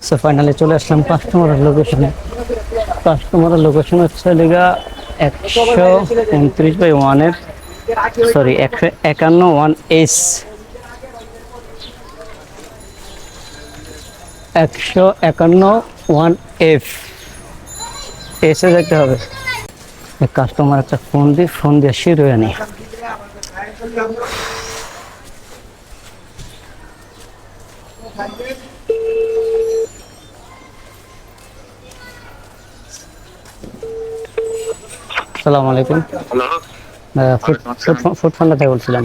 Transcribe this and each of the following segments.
So finally চলে আসলাম কাস্টমারের লোকেশনে কাস্টমারের লোকেশন হচ্ছে লিগা একশো উনত্রিশ বাই ওয়ানের সরি একশো একান্ন ওয়ান এস একশো একান্ন ওয়ান এফ এসে যেতে হবে। কাস্টমার একটা ফোন দিয়ে ফোন দিয়ে শির হয়ে নি। আসসালামু আলাইকুম। ফুড ফান্ডা থেকে বলছিলাম।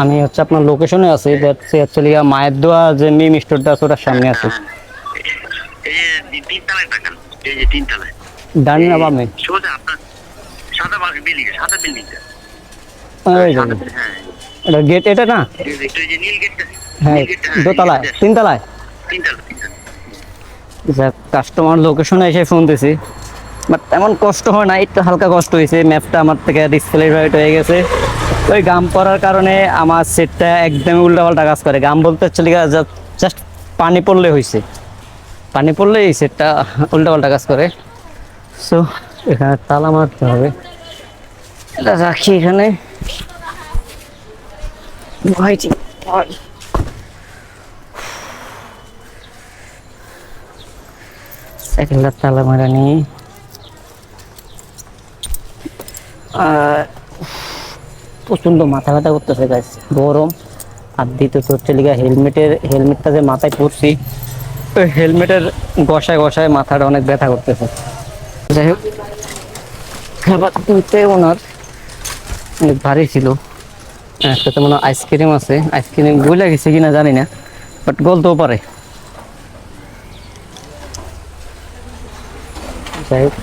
আমি হচ্ছে আপনার লোকেশনে আছি অ্যাকচুয়ালি মায়ের দোয়া যে মিম স্টোরটা আছে ওটার সামনে আছে। ডানি না বামে? এটা গেট এটা না? হ্যাঁ দোতলায় তিনতলায় কাস্টমার লোকেশনে এসে ফোন দিছি। বাট এমন কষ্ট হয় না, একটু হালকা কষ্ট হয়েছে। ম্যাপটা আমার থেকে ডিসপ্লে রাইট হয়ে গেছে। ওই গাম পড়ার কারণে আমার সেটটা একদমই উল্টাপাল্টা কাজ করে। গাম বলতে হচ্ছে জাস্ট পানি পড়লে হয়েছে। পানি পড়লে এই সেটটা উল্টাপাল্টা কাজ করে। সো এখানে তালা মারতে হবে। এটা রাখি এখানে। তালা মারা নিয়ে আর প্রচণ্ড মাথা ব্যথা করতেছে গাছ গরম। আর দ্বিতীয়ত হচ্ছে লিগা হেলমেটের, হেলমেটটা যে মাথায় পরছি হেলমেটের গসায় গসায় মাথাটা অনেক ব্যথা করতেছে। যাই হোক খাবার তুলতে ওনার অনেক ভারী ছিল। একসাথে মনে হয় আইসক্রিম আছে। আইসক্রিম গুলে গেছে কিনা জানি না বাট গলতেও পারে। যাই হোক।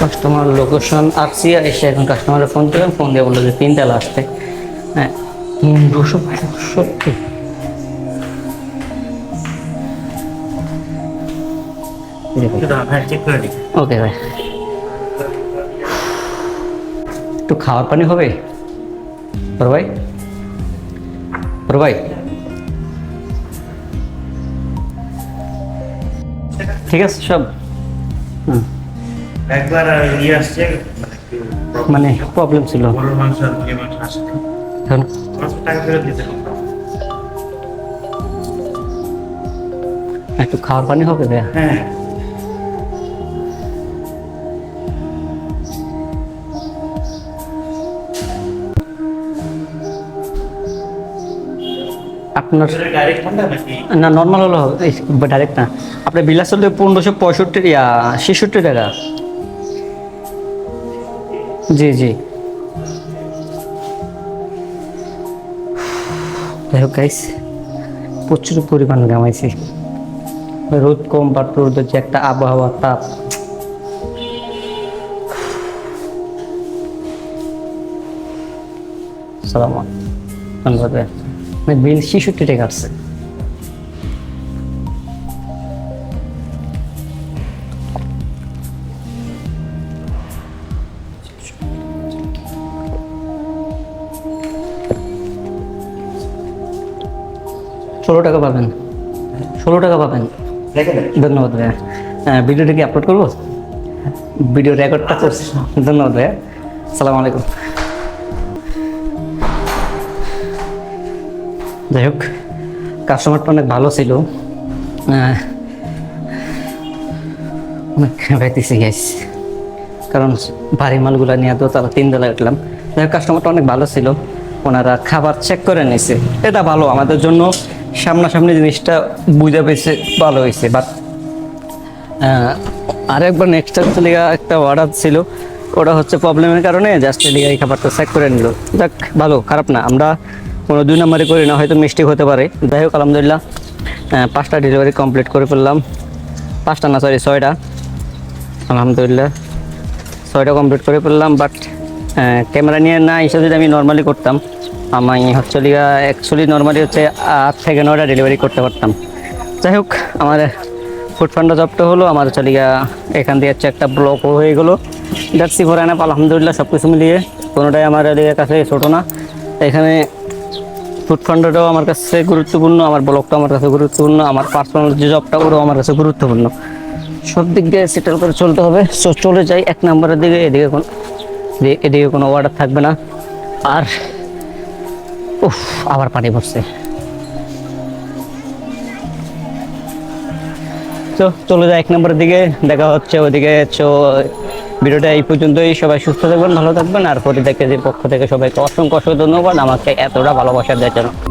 কাস্টমার লোকেশন আসছি আর এসে এখন কাস্টমারের ফোন দিলাম ফোন দিয়ে বলল যে তিনতলা আসতে হ্যাঁ। দুশো সত্যি ওকে ভাই। একটু খাওয়ার পানি হবে? বড় ভাই। বড় ভাই। ঠিক আছে সব। হুম। একবার ইয়ে আসছে মানে প্রবলেম ছিল। গরুর মাংস আর মুরগির মাংস আসছে এখন পাঁচশো টাকা ফেরত দিতে হবে। একটু খাওয়ার পানি হবে ভাইয়া হ্যাঁ। আপনার না নর্মাল হলো ডাইরেক্ট না। আপনার বিলাস হলে পনেরোশো পঁয়ষট্টি ইয়া ছেষট্টি টাকা। জি জি। যাই হোক গাইস প্রচুর পরিমাণ গামাইছি রোদ কম বা রোদের যে একটা আবহাওয়া তাপ। সালাম ধন্যবাদ। মানে বিল ছেষট্টি টাকা আসছে। ষোলো টাকা পাবেন। ষোলো টাকা পাবেন। ধন্যবাদ ভাইয়া। ভিডিওটা কি আপলোড করব? ভিডিও রেকর্ডটা করছি। ধন্যবাদ ভাইয়া। সালাম আলাইকুম। যাই হোক কাস্টমারটা অনেক ভালো ছিল। অনেক ভেতেছি গাইস কারণ ভারী মালগুলো নিয়ে তো তারা তিন বেলা উঠলাম। যাই হোক কাস্টমারটা অনেক ভালো ছিল। ওনারা খাবার চেক করে নিয়েছে এটা ভালো আমাদের জন্য। সামনাসামনি জিনিসটা বুঝে পেয়েছে, ভালো হয়েছে বাট আরেকবার নেক্সট হচ্ছে লিগা একটা অর্ডার ছিল, ওটা হচ্ছে প্রবলেমের কারণে জাস্ট লিগা এই খাবারটা চেক করে নিল। যাক, ভালো, খারাপ না, আমরা কোনো দুই নম্বরে করি না, হয়তো মিস্টেক হতে পারে। যাই হোক, আলহামদুলিল্লাহ পাঁচটা ডেলিভারি কমপ্লিট করে ফেললাম। পাঁচটা না সরি ছয়টা। আলহামদুলিল্লাহ, ছয়টা কমপ্লিট করে ফেললাম বাট ক্যামেরা নিয়ে না হিসেবে যদি আমি নর্মালি করতাম, আমি হচ্ছে অ্যাকচুয়ালি নর্মালি হচ্ছে আট থেকে নয়টা ডেলিভারি করতে পারতাম। যাই হোক, আমার ফুড ফান্ডা জবটা হলো, আমার লিগা এখান দিয়ে হচ্ছে একটা ব্লক হয়ে গেলো। দেখছি ভরে আনাপ আলহামদুলিল্লাহ সব কিছু মিলিয়ে কোনোটাই আমার লিগের কাছে ছোটো না। এখানে ফুড ফান্ডটাও আমার কাছে গুরুত্বপূর্ণ, আমার ব্লগটাও আমার কাছে গুরুত্বপূর্ণ, আমার পার্সোনাল যে জবটা ওটাও আমার কাছে গুরুত্বপূর্ণ। সব দিক দিয়ে সেটেল করে চলতে হবে। চলে যাই, এক নম্বরের দিকে, এদিকে যে এদিকে কোনো অর্ডার থাকবে না। আর, উফ, আবার পানি পড়ছে। তো চলে যায় এক নম্বরের দিকে, দেখা হচ্ছে ওদিকে। ভিডিওটা এই পর্যন্তই। সবাই সুস্থ থাকবেন, ভালো থাকবেন। আর পরিদেকের পক্ষ থেকে সবাইকে অসংখ্য অসংখ্য ধন্যবাদ। আমাকে এতটা ভালোবাসা দেওয়ার জন্য।